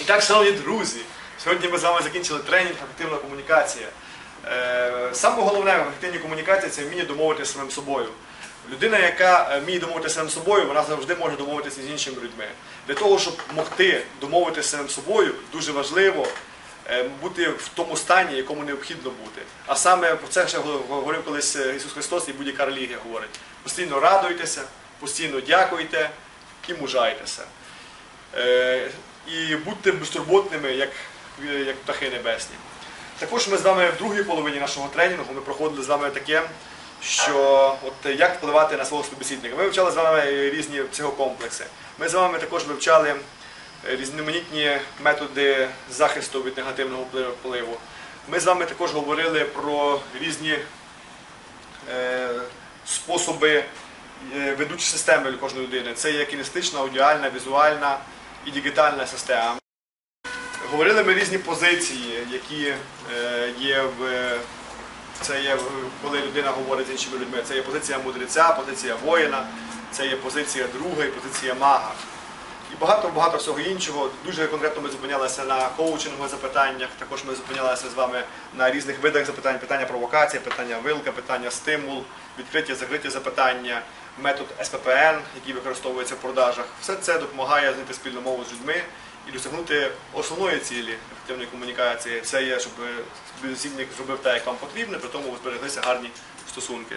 І так, шановні друзі, сьогодні ми з вами закінчили тренінг ефективна комунікація. Е, Саме головне в ефективній комунікації це вміння домовитися самим собою. Людина, яка е, вміє домовитися самим собою, вона завжди може домовитися з іншими людьми. Для того, щоб могти домовитися самим собою, дуже важливо е, бути в тому стані, якому необхідно бути. А саме про це ще говорив колись Ісус Христос і будь-яка релігія говорить. Постійно радуйтеся, постійно дякуйте і мужайтеся. І будьте безтурботними, як, як птахи небесні. Також ми з вами в другій половині нашого тренінгу ми проходили з вами таке, що от як впливати на свого співбесідника. Ми вивчали з вами різні психокомплекси. Ми з вами також вивчали е, різноманітні методи захисту від негативного впливу-. Ми з вами також говорили про різні е, способи е, ведучі системи кожної людини. Це є кінестична, аудіальна, візуальна і дігітальна система. Говорили ми різні позиції, які е, є в це є коли людина говорить з іншими людьми. Це є позиція мудреця, позиція воїна, це є позиція друга і позиція мага. І багато-багато всього іншого. Дуже конкретно ми зупинялися на коучингових запитаннях. Також ми зупинялися з вами на різних видах запитань: питання провокація, питання вилка, питання стимул, відкриті, закриті запитання, метод СППН, який використовується в продажах. Все це допомагає знайти спільну мову з людьми і досягнути основної цілі ефективної комунікації. Це є, щоб співбесідник зробив те, як вам потрібно, при тому збереглися гарні стосунки.